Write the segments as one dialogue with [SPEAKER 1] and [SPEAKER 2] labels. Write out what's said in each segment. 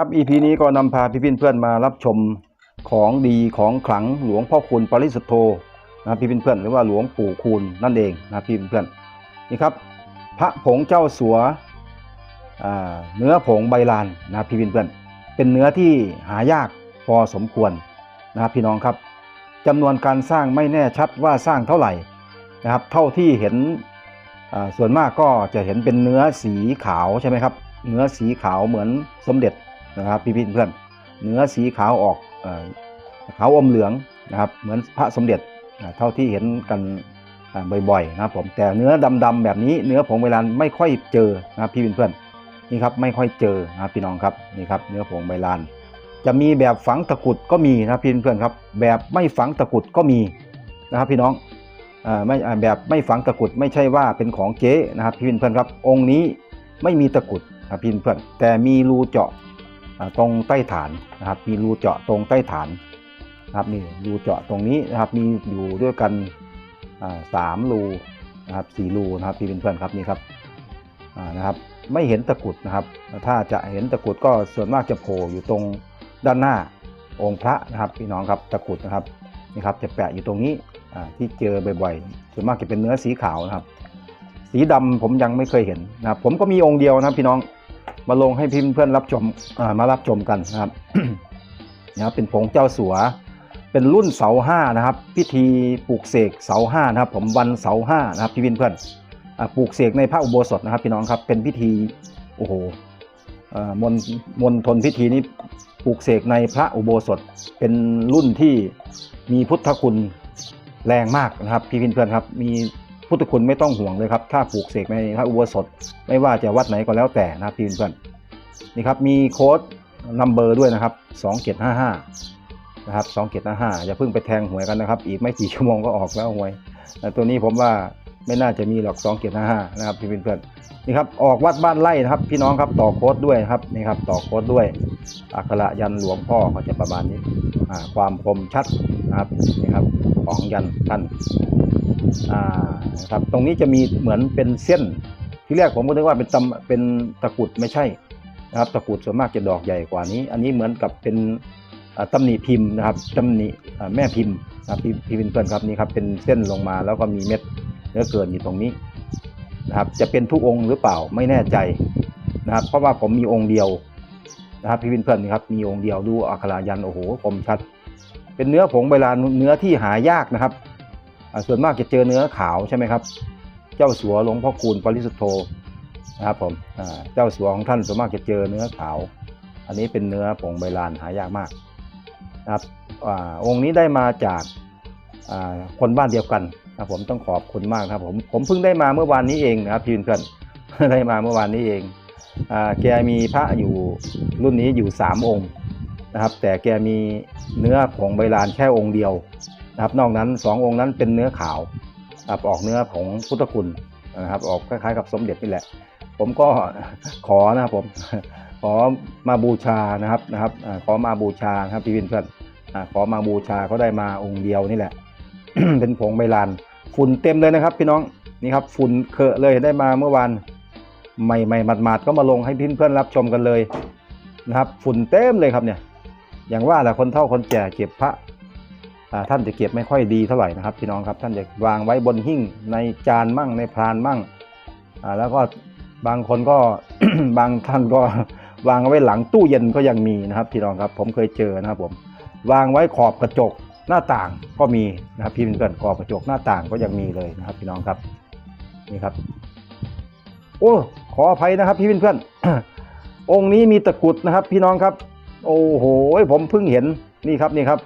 [SPEAKER 1] ครับ EP นี้ก็นำพาพี่พินเพื่อนมารับชมของดีของขลังหลวงพ่อคูณปริสุทธโธนะพี่พินเพื่อนหรือว่าหลวงปู่คูณนั่นเองนะพี่พินเพื่อนนี่ครับ พระผงเจ้าสัวเนื้อผงใบลานนะพี่พินเพื่อน เป็นเนื้อที่หายากพอสมควรนะพี่น้องครับจำนวนการสร้างไม่แน่ชัดว่าสร้างเท่าไหร่นะครับ เท่าที่เห็นส่วนมากก็จะเห็นเป็นเนื้อสีขาวใช่ไหมครับ เนื้อสีขาวเหมือนสมเด็จ นะครับพี่พี่เพื่อนเนื้อสีขาวออกขาวอมเหลืองนะครับ เหมือนพระสมเด็จเท่าที่เห็นกันอ่าบ่อยๆนะครับผมแต่เนื้อดำๆแบบนี้เนื้อผงเวลานไม่ค่อยเจอนะครับพี่เพื่อนนี่ครับไม่ค่อยเจอนะพี่น้องครับนี่ครับเนื้อผงใบลาน จะมีแบบฝังตะกุดก็มีนะพี่เพื่อนครับ แบบไม่ฝังตะกุดก็มีนะครับพี่น้องอไม่แบบไม่ฝังตะกุดไม่ใช่ว่าเป็นของเจ๊นะครับพี่เพื่อนครับ องค์นี้ไม่มีตะกุดนะพี่เพื่อนแต่มีรูเจาะ ตรงใต้ฐานนะครับ มีรูเจาะตรงใต้ฐานนะครับนี่รูเจาะตรงนี้นะครับ มีอยู่ด้วยกันสามรูนะครับสี่รูนะครับพี่เพื่อนๆครับนี่ครับนะครับไม่เห็นตะกุดนะครับ ถ้าจะเห็นตะกุดก็ส่วนมากจะโผล่อยู่ตรงด้านหน้าองค์พระนะครับพี่น้องครับตะกุดนะครับนี่ครับจะแปะอยู่ตรงนี้ที่เจอบ่อยๆ ส่วนมากจะเป็นเนื้อสีขาวนะครับ สีดำผมยังไม่เคยเห็นนะครับ ผมก็มีองค์เดียวนะครับพี่น้อง มาลงให้พิมพ์เพื่อนรับชมมารับชมกันนะครับนะครับเป็นผงเจ้าสัว เป็นรุ่นเสาห้านะครับ พิธีปลูกเสกเสาห้านะครับ ผมวันเสาห้านะครับพี่พินเพื่อนอปลูกเสกในพระอุโบสถนะครับ พี่น้องครับเป็นพิธีโอ้โหมนมนทนพิธีนี้ปลูกเสกในพระอุโบสถ เป็นรุ่นที่มีพุทธคุณแรงมากนะครับ พี่พินเพื่อนครับมี พุทธคุณไม่ต้องห่วงเลยครับ ถ้าปลูกเสกในพระอุโบสถ ไม่ว่าจะวัดไหนก็แล้วแต่นะครับพี่เพื่อนนี่ครับมีโค้ดนัมเบอร์ด้วยนะครับ2755นะครับ2755อย่าเพิ่งไปแทงหวยกันนะครับ อีกไม่กี่ชั่วโมงก็ออกแล้วหวยแต่ตัวนี้ผมว่าไม่น่าจะมีหรอก2755นะครับพี่เพื่อนนี่ครับออกวัดบ้านไร่นะครับ พี่น้องครับต่อโค้ดด้วยนะครับนี่ครับต่อโค้ดด้วย อักระยันหลวงพ่อก็จะประมาณนี้ความคมชัดนะครับนี่ครับของยันท่าน อ่าครับตรงนี้จะมีเหมือนเป็นเส้น ที่แรกผมก็นึกว่าเป็นตำเป็นตะกรุดไม่ใช่นะครับตะกรุดส่วนมากจะดอกใหญ่กว่านี้ อันนี้เหมือนกับเป็นอ่าตำหนิพิมพ์นะครับตำหนิแม่พิมพ์นะครับพี่พี่เป็นเพื่อนครับนี่ครับเป็นเส้นลงมาแล้วก็มีเม็ดเนื้อเกินอยู่ตรงนี้นะครับจะเป็นทุกองค์หรือเปล่าไม่แน่ใจนะครับ เพราะว่าผมมีองค์เดียวนะครับพี่เพื่อนนี่ครับมีองค์เดียวดูอักขระยันโอ้โหคมชัด เป็นเนื้อผงใบลานเนื้อที่หายากนะครับ ส่วนมากจะเจอเนื้อขาวใช่ไหมครับ เจ้าสัวหลวงพ่อคูณปริสุทธโธนะครับผมเจ้าสัวของท่านส่วนมากจะเจอเนื้อขาว อันนี้เป็นเนื้อผงใบลานหายากมากนะครับอองค์นี้ได้มาจากาคนบ้านเดียวกันนะครับผมต้องขอบคุณมากนะครับผมผมเพิ่งได้มาเมื่อวานนี้เองนะครับพี่เพื่อนได้มาเมื่อวานนี้เองอแกมีพระอยู่รุ่นนี้อยู่สามองค์นะครับ แต่แกมีเนื้อผงใบลานแค่องค์เดียว นะครับนอกนั้นสององค์นั้นเป็นเนื้อขาวครับออกเนื้อผงพุทธคุณนะครับ ออกคล้ายๆกับสมเด็จนี่แหละ ผมก็ขอนะครับผมขอมาบูชานะครับนะครับขอมาบูชาครับพี่วินเพื่อนขอมาบูชาก็ได้มาองค์เดียวนี่แหละ เป็นผงใบลานฝุ่นเต็มเลยนะครับ พี่น้องนี่ครับฝุ่นเคอะเลยได้มาเมื่อวานใหม่ๆหมาดๆก็มาลงให้พี่เพื่อนรับชมกันเลยนะครับ ฝุ่นเต็มเลยครับเนี่ย อย่างว่าแหละคนเฒ่าคนแก่เก็บพระ ท่านจะเก็บไม่ค่อยดีเท่าไหร่นะครับพี่น้องครับท่านจะวางไว้บนหิ้งในจานมั่งในพรานมั่งแล้วก็บางคนก็บางท่านก็วางไว้หลังตู้เย็นก็ยังมีนะครับพี่น้องครับผมเคยเจอนะครับผมวางไว้ขอบกระจกหน้าต่างก็มีนะครับพี่เพื่อนๆขอบกระจกหน้าต่างก็ยังมีเลยนะครับ พี่น้องครับนี่ครับ โอ้ขออภัยนะครับ พี่เพื่อนๆองค์นี้มีตะกุดนะครับ พี่น้องครับ โอ้โหผมเพิ่งเห็นนี่ครับนี่ครับ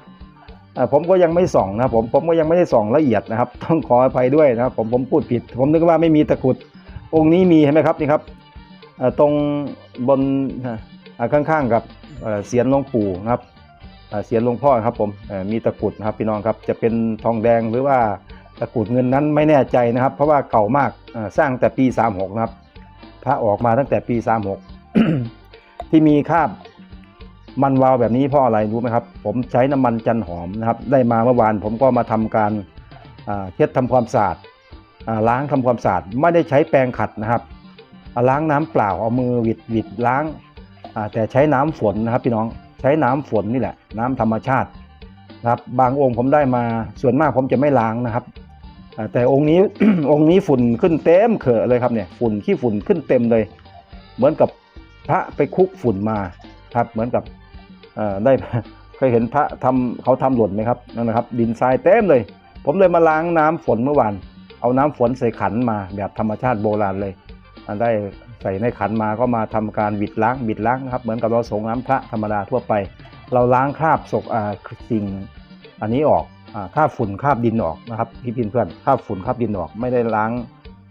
[SPEAKER 1] ผมก็ยังไม่ส่องนะครับผมผมก็ยังไม่ได้ส่องละเอียดนะครับ ต้องขออภัยด้วยนะครับผมผมพูดผิด ผมนึกว่าไม่มีตะกุดองค์นี้มีเห็นไหมครับนี่ครับตรงบนข้างๆกับเสียนหลวงปู่นะครับเสียนหลวงพ่อครับผมมีตะกุดนะครับพี่น้องครับจะเป็นทองแดงหรือว่าตะกุดเงินนั้นไม่แน่ใจนะครับ เพราะว่าเก่ามากสร้างแต่ปี 36 นะครับพระออกมาตั้งแต่ปี 36 ที่มีคาบ มันวาวแบบนี้เพราะอะไรรู้ไหมครับ ผมใช้น้ำมันจันหอมนะครับ ได้มาเมื่อวานผมก็มาทำการเช็ดทำความสะอาดล้างทำความสะอาดไม่ได้ใช้แปรงขัดนะครับล้างน้ำเปล่าเอามือหวิดหวิดล้างแต่ใช้น้ำฝนนะครับพี่น้องใช้น้ำฝนนี่แหละ น้ำธรรมชาตินะครับบางองค์ผมได้มาส่วนมากผมจะไม่ล้างนะครับ แต่องค์นี้องค์นี้ฝุ่นขึ้นเต็มเขอะเลยครับเนี่ยฝุ่นขี้ฝุ่นขึ้นเต็มเลย เหมือนกับพระไปคุกฝุ่นมาครับเหมือนกับ ได้เคยเห็นพระทำเขาทำหล่นไหมครับนั่นนะครับ ดินทรายเต็มเลย ผมเลยมาล้างน้ำฝนเมื่อวานเอาน้ำฝนใส่ขันมาแบบธรรมชาติโบราณเลยอันได้ใส่ในขันมาก็มาทำการบิดล้างบิดล้างครับเหมือนกับเราสงน้ำพระธรรมดาทั่วไป เราล้างคราบศกอ่าสิ่งอันนี้ออกอ่าคราบฝุ่นคราบดินออกนะครับพี่พินเพื่อนคราบฝุ่นคราบดินออก ไม่ได้ล้าง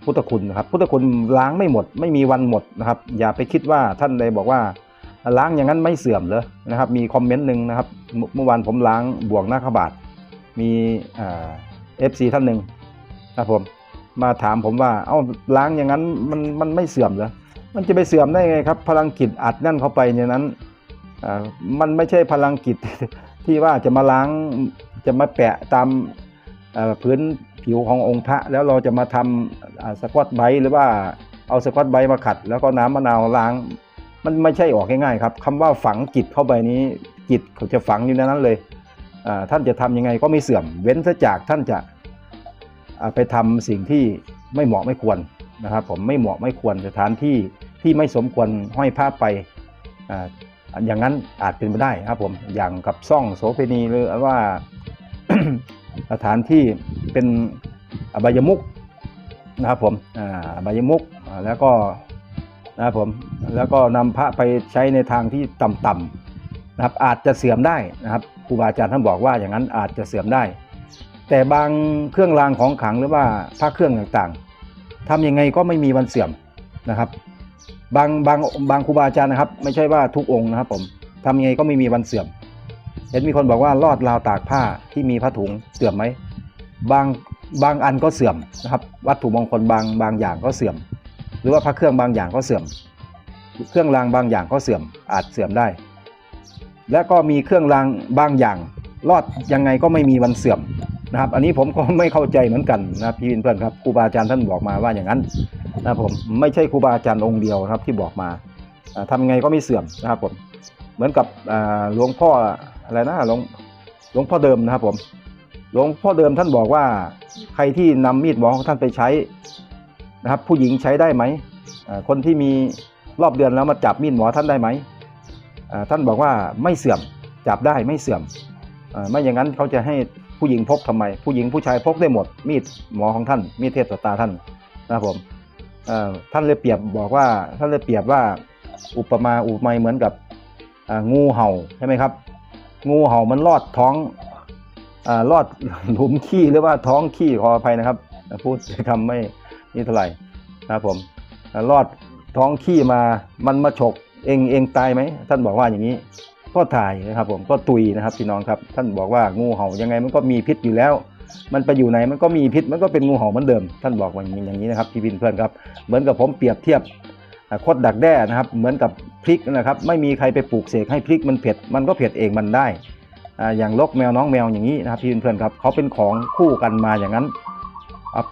[SPEAKER 1] พุทธคุณนะครับพุทธคุณล้างไม่หมด ไม่มีวันหมดนะครับ อย่าไปคิดว่าท่านใดบอกว่า ล้างอย่างนั้นไม่เสื่อมเลยนะครับ มีคอมเมนต์หนึ่งนะครับ เมื่อวานผมล้างบวกหน้าขบาทมีเอฟซีท่านหนึ่งครับผมมาถามผมว่า เอ้าล้างอย่างนั้นมันมันไม่เสื่อมเหรอมันจะไปเสื่อมได้ไงครับ พลังจิตอัดนั่นเข้าไปในนั้นอ่ามันไม่ใช่พลังจิตที่ว่าจะมาล้างจะมาแปะตามพื้นผิวขององค์พระ แล้วเราจะมาทำสควอตไบต์หรือว่าเอาสควอตไบต์มาขัด แล้วก็น้ำมะนาวล้าง มันไม่ใช่ออกง่ายๆครับคำว่าฝังจิตเข้าไปนี้จิตเขาจะฝังอยู่ในนั้นเลยท่านจะทำยังไงก็ไม่เสื่อม เว้นซะจากท่านจะไปทำสิ่งที่ไม่เหมาะไม่ควรนะครับ ผมไม่เหมาะไม่ควรสถานที่ที่ไม่สมควรห้อยผ้าไปออย่างนั้นอาจเป็นไปได้ครับผมอย่างกับซ่องโสเภณีหรือว่าสถานที่เป็นอบายมุกนะครับผมอบายมุกแล้วก็ นะครับผมแล้วก็นำพระไปใช้ในทางที่ต่ำๆนะครับอาจจะเสื่อมได้นะครับครูบาอาจารย์ท่านบอกว่าอย่างนั้นอาจจะเสื่อมได้ แต่บางเครื่องรางของขลังหรือว่าพระเครื่องต่างๆทำยังไงก็ไม่มีวันเสื่อมนะครับบางบางบางครูบาอาจารย์นะครับ ไม่ใช่ว่าทุกองค์นะครับผมทำยังไงก็ไม่มีวันเสื่อมเห็นมีคนบอกว่าลอดราวตากผ้าที่มีผ้าถุงเสื่อมไหมบางบางอันก็เสื่อมนะครับ วัตถุมงคลบางบางอย่างก็เสื่อม หรือว่าพระเครื่องบางอย่างก็เสื่อม เครื่องรางบางอย่างก็เสื่อมอาจเสื่อมได้ และก็มีเครื่องรางบางอย่าง รอดยังไงก็ไม่มีวันเสื่อมนะครับ อันนี้ผมก็ไม่เข้าใจเหมือนกันนะพี่วินเพื่อนครับครูบาอาจารย์ท่านบอกมาว่าอย่างนั้นนะผมไม่ใช่ครูบาอาจารย์องค์เดียวครับที่บอกมาอ่าทำยังไงก็ไม่เสื่อมนะครับผมเหมือนกับหลวงพ่ออะไรนะหลวงหลวงพ่อเดิมนะครับผมหลวงพ่อเดิมท่านบอกว่าใครที่นำมีดหมอของท่านไปใช้ นะครับผู้หญิงใช้ได้ไหมคนที่มีรอบเดือนแล้วมาจับมีดหมอท่านได้ไหมท่านบอกว่าไม่เสื่อมจับได้ไม่เสื่อมอไม่อย่างนั้นเขาจะให้ผู้หญิงพกทำไม ผู้หญิงผู้ชายพกได้หมดมีดหมอของท่าน มีดเทพสตาท่านนะครับผมท่านเลยเปรียบบอกว่าท่านเลยเปรียบว่าอุปมาอุปไมยเหมือนกับงูเห่าใช่ไหมครับ งูเห่ามันลอดท้องอ่ารอดหลุมขี้หรือว่าท้องขี้ขออภัยนะครับ พูดคำไม่ นี่เท่าไหร่นะครับผมรอดท้องขี้มามันมาฉกเองเองตายไหมท่านบอกว่าอย่างนี้ ก็ตายนะครับผมก็ตุยนะครับพี่น้องครับ ท่านบอกว่างูเห่ายังไงมันก็มีพิษอยู่แล้ว มันไปอยู่ไหนมันก็มีพิษมันก็เป็นงูเห่าเหมือนเดิม ท่านบอกว่าอย่างนี้อย่างนี้นะครับพี่พินเพื่อนครับ เหมือนกับผมเปรียบเทียบอ่าคดดักแด้นะครับ เหมือนกับพริกนะครับ ไม่มีใครไปปลูกเสกให้พริกมันเผ็ดมันก็เผ็ดเองมันได้อย่างลกแมวน้องแมวอย่างนี้นะครับพี่เพื่อนครับเขาเป็นของคู่กันมาอย่างนั้น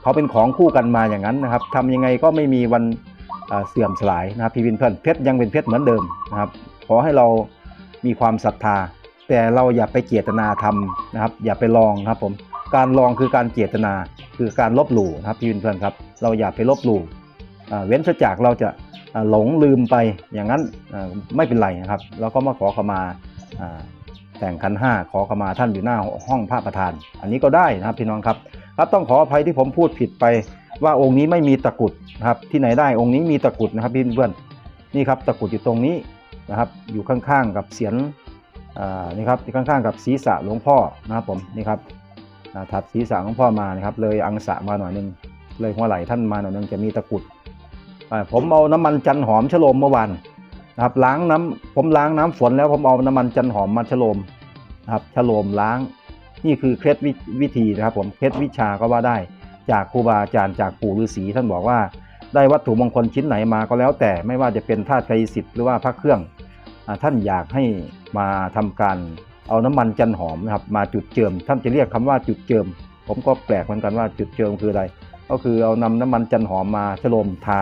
[SPEAKER 1] เขาเป็นของคู่กันมาอย่างนั้นนะครับทำยังไงก็ไม่มีวันเสื่อมสลายนะครับพี่วินเพื่อนเพชรยังเป็นเพชรเหมือนเดิมนะครับขอให้เรามีความศรัทธา แต่เราอย่าไปเจตนาทำนะครับ อย่าไปลองนะครับผมการลองคือการเจตนาคือการลบหลู่นะครับพี่วินเพื่อนครับ เราอย่าไปลบหลู่เว้นซะจากเราจะหลงลืมไปอย่างนั้นไม่เป็นไรนะครับ เราก็มาขอขมาอ่าแต่งขันห้าขอขมาท่านอยู่หน้าห้องพระประธาน อันนี้ก็ได้นะครับพี่น้องครับ ครับต้องขออภัยที่ผมพูดผิดไป ว่าองค์นี้ไม่มีตะกุดนะครับที่ไหนได้องค์นี้มีตะกุดนะครับพี่เพื่อนๆนี่ครับตะกุดอยู่ตรงนี้นะครับ อยู่ข้างๆกับเสียนอ่านี่ครับข้างๆกับศีรษะหลวงพ่อนะครับผมนี่ครับถัดศีรษะหลวงพ่อมานะครับ เลยอังสะมาหน่อยหนึงเลยหัวไหล่ท่านมาหน่อยหนึงจะมีตะกุดผมเอาน้ำมันจันหอมฉโลมเมื่อวานนะครับล้างน้ำผมล้างน้ำฝนแล้วผมเอาน้ำมันจันหอมมาฉโลมนะครับฉโลมล้าง นี่คือเคล็ดวิวิธีนะครับผมเคล็ดวิชาก็ว่าได้จากครูบาอาจารย์จากปู่ฤาษีท่านบอกว่า ได้วัตถุมงคลชิ้นไหนมาก็แล้ว แต่ไม่ว่าจะเป็นธาตุไกรสิทธิ์หรือว่าพระเครื่องอท่านอยากให้มาทำการเอาน้ำมันจันหอมนะครับมาจุดเจิม ท่านจะเรียกคำว่าจุดเจิม ผมก็แปลกเหมือนกันว่าจุดเจิมคืออะไร ก็คือเอานำน้ำมันจันหอมมาฉโลมทา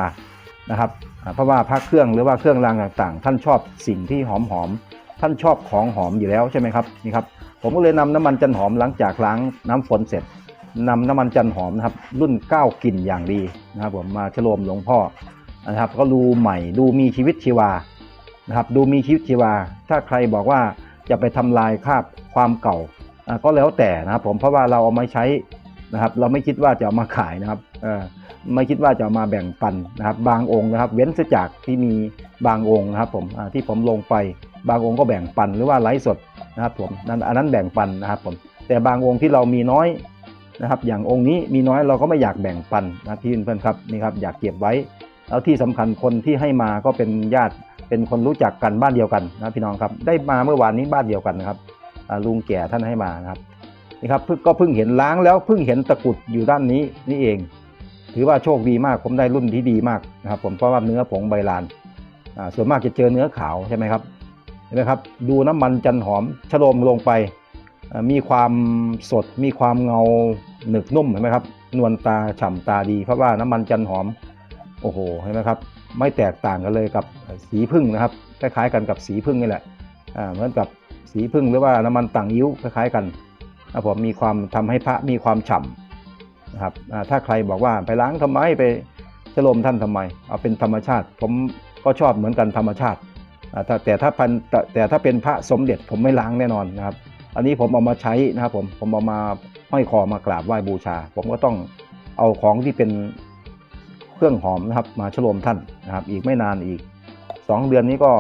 [SPEAKER 1] นะครับเพราะว่าพระเครื่องหรือว่าเครื่องรางต่างๆ ท่านชอบสิ่งที่หอมๆท่านชอบของหอมอยู่แล้วใช่ไหมครับนี่ครับ ผมก็เลยนำน้ำมันจันหอมหลังจากล้างน้ำฝนเสร็จนำน้ำมันจันหอมนะครับ รุ่นเก้ากลิ่นอย่างดีนะครับ ผมมาฉลมหลวงพ่อนะครับ ก็ดูใหม่ดูมีชีวิตชีวานะครับ ดูมีชีวิตชีวา ถ้าใครบอกว่าจะไปทำลายคราบความเก่าก็แล้วแต่นะครับ ผมเพราะว่าเราเอามาใช้นะครับ เราไม่คิดว่าจะเอามาขายนะครับไม่คิดว่าจะเอามาแบ่งปันนะครับ บางองค์นะครับ เว้นเสียจากที่มีบางองค์นะครับ ผมที่ผมลงไปบางองค์ก็แบ่งปันหรือว่าไลฟ์สด นะครับผมนั่นอันนั้นแบ่งปันนะครับผมแต่บางองค์ที่เรามีน้อยนะครับ อย่างองค์นี้มีน้อยเราก็ไม่อยากแบ่งปันนะพี่เพื่อนครับนี่ครับอยากเก็บไว้ แล้วที่สำคัญคนที่ให้มาก็เป็นญาติเป็นคนรู้จักกันบ้านเดียวกันนะพี่น้องครับได้มาเมื่อวานนี้บ้านเดียวกันนะครับลุงแก่ท่านให้มานะครับนี่ครับก็เพิ่งเห็นล้างแล้วเพิ่งเห็นตะกุดอยู่ด้านนี้นี่เอง ถือว่าโชคดีมากผมได้รุ่นที่ดีมากนะครับ ผมเพราะว่าเนื้อผงใบลานส่วนมากจะเจอเนื้อขาวใช่ไหมครับ นไหมครับ ดูน้ำมันจันหอมชโลมลงไป มีความสดมีความเงาหนึบนุ่มเห็นไหมครับ นวลตาฉ่ำตาดี เพราะว่าน้ำมันจันหอม โอ้โหเห็นไหมครับ ไม่แตกต่างกันเลยกับสีพึ่งนะครับคล้ายๆกันกับสีพึ่งนี่แหละเหมือนกับสีพึ่งหรือว่าน้ำมันต่างยิ้วคล้ายๆกันผมมีความทำให้พระมีความฉ่ำนะครับถ้าใครบอกว่าไปล้างทำไมไปชโลมท่านทำไม เอาเป็นธรรมชาติ ผมก็ชอบเหมือนกันธรรมชาติ แต่ถ้าพันแต่ถ้าเป็นพระสมเด็จผมไม่ล้างแน่นอนนะครับ อันนี้ผมเอามาใช้นะครับผมผมเอามาห้อยคอมากราบไหว้บูชา ผมก็ต้องเอาของที่เป็นเครื่องหอมนะครับ มาฉลมท่านนะครับ อีกไม่นานอีกสองเดือนนี้ก็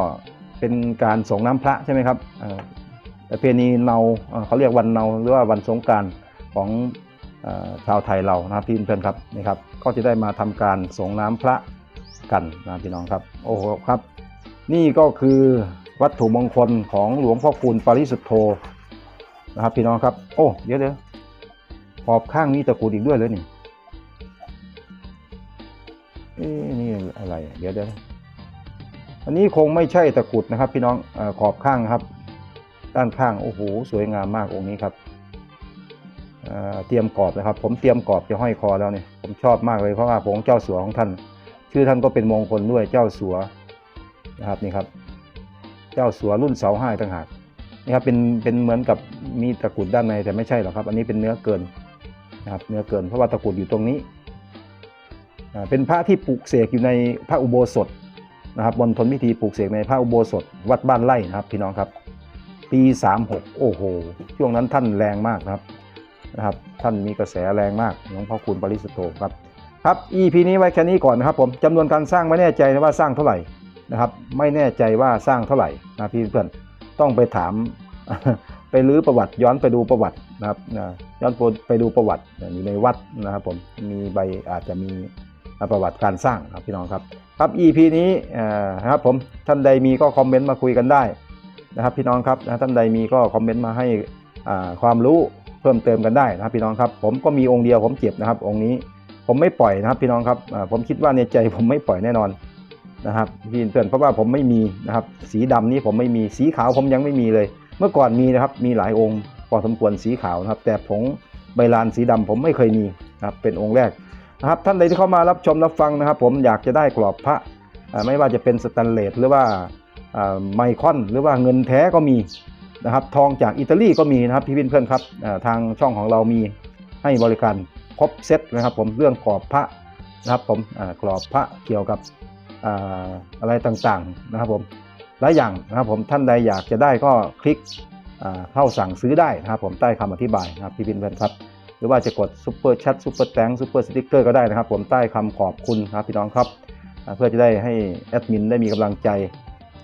[SPEAKER 1] เป็นการส่งน้ำพระใช่ไหมครับอ่าประเพณีเนาเขาเรียกวันเนาหรือว่าวันสงการของอชาวไทยเรานะพี่เพื่อนๆครับนี่ครับก็จะได้มาทำการส่งน้ำพระกันนะพี่น้องครับ โอ้โหครับ นี่ก็คือวัตถุมงคลของหลวงพ่อคูณปริสุทธโธนะครับพี่น้องครับ โอ้เดี๋ยวเดี๋ยวขอบข้างนี้ตะกรุดอีกด้วยเลยนี่เอ๊ะนี่อะไร เดี๋ยวเดี๋ยวอันนี้คงไม่ใช่ตะกรุดนะครับ พี่น้องอขอบข้างครับ ด้านข้างโอ้โหสวยงามมากองค์นี้ครับเเตรียมกรอบนะครับ ผมเตรียมกรอบจะห้อยคอแล้วเนี่ยผมชอบมากเลยเพราะว่าผงเจ้าสัวของท่าน ชื่อท่านก็เป็นมงคลด้วยเจ้าสัว นะครับนี่ครับ เจ้าสัวรุ่นเสาห้าต่างหากนี่ครับเป็นเป็นเหมือนกับมีตะกรุดด้านในแต่ไม่ใช่หรอกครับ อันนี้เป็นเนื้อเกินนะครับเนื้อเกินเพราะว่าตะกรุดอยู่ตรงนี้อ่าเป็นพระที่ปลูกเสกอยู่ในพระอุโบสถนะครับบนทนพิธีปลูกเสกในพระอุโบสถ วัดบ้านไร่นะครับพี่น้องครับ ปี 36 โอ้โห ช่วงนั้นท่านแรงมากนะครับนะครับ ท่านมีกระแสแรงมากหลวงพ่อคูณปริสุทโธครับครับ EP นี้ไว้แค่นี้ก่อนนะครับผมจำนวนการสร้างไม่แน่ใจนะว่าสร้างเท่าไหร่ นะครับ ไม่แน่ใจว่าสร้างเท่าไหร่นะพี่เพื่อนต้องไปถามไปรื้อประวัติย้อนไปดูประวัตินะครับนะย้อนไปดูประวัติอยู่ในวัดนะครับผมมีใบอาจจะมีประวัติการสร้างครับพี่น้องครับครับ EP นี้นะครับผมท่านใดมีก็คอมเมนต์มาคุยกันได้นะครับพี่น้องครับท่านใดมีก็คอมเมนต์มาให้ความรู้เพิ่มเติมกันได้นะครับพี่น้องครับ ผมก็มีองค์เดียวผมเจ็บนะครับ องค์นี้ผมไม่ปล่อยนะครับพี่น้องครับผมคิดว่าในใจผมไม่ปล่อยแน่นอน นะครับพี่เพื่อนเพราะว่าผมไม่มีนะครับ สีดำนี้ผมไม่มีสีขาวผมยังไม่มีเลย เมื่อก่อนมีนะครับมีหลายองค์พอสมควรสีขาวนะครับ แต่ผงใบลานสีดำผมไม่เคยมีนะครับเป็นองค์แรกนะครับ ท่านใดที่เข้ามารับชมรับฟังนะครับ ผมอยากจะได้กรอบพระไม่ว่าจะเป็นสแตนเลสหรือว่าไมคอนหรือว่าเงินแท้ก็มีนะครับ ทองจากอิตาลีก็มีนะครับพี่เพื่อนครับทางช่องของเรามีให้บริการครบเซตนะครับ ผมเรื่องกรอบพระนะครับผมกรอบพระเกี่ยวกับ อะไรต่างๆนะครับผมหลายอย่างนะครับผมท่านใดอยากจะได้ก็คลิกเข้าสั่งซื้อได้นะครับผมใต้คำอธิบายนะครับพี่พินเพื่อนครับ หรือว่าจะกดซุปเปอร์แชทซุปเปอร์แตงซุปเปอร์สติ๊กเกอร์ก็ได้นะครับ ผมใต้คำขอบคุณครับพี่น้องครับ เพื่อจะได้ให้แอดมินได้มีกำลังใจ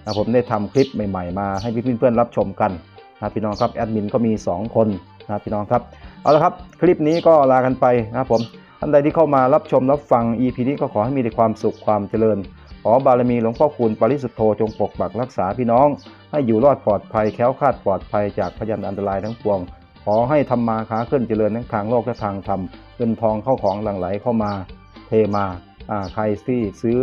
[SPEAKER 1] นะครับผมได้ทำคลิปใหม่ๆ มาให้พี่เพื่อนๆรับชมกันนะครับพี่น้องครับแอดมินก็มี 2 คนนะครับพี่น้องครับเอาละครับคลิปนี้ก็ลากันไปนะครับผมท่านใดที่เข้ามารับชมรับฟัง EP นี้ก็ขอให้มีแต่ความสุขความเจริญ ขอบารมีหลวงพ่อคูณปริสุทธโธจงปกปักรักษาพี่น้อง ให้อยู่รอดปลอดภัยแค้วคาดปลอดภัยจากพยันอันตรายทั้งปวง ขอให้ทำมาค้าขึ้นเจริญทั้งทางโลกและทางธรรมเงินทองเข้าของหลั่งไหลเข้ามา เทมาอ่าใครที่ซื้อ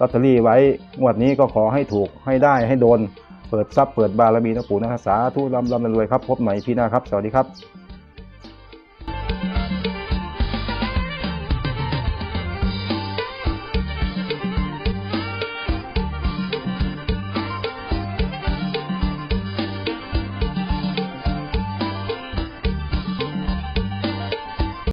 [SPEAKER 1] ลอตเตอรี่ไว้งวดนี้ก็ขอให้ถูกให้ได้ให้โดน เปิดทรัพย์เปิดบารมีนะปู่นะครับสาธุร่ำรำรวยครับพบใหม่พี่หน้าครับ สวัสดีครับ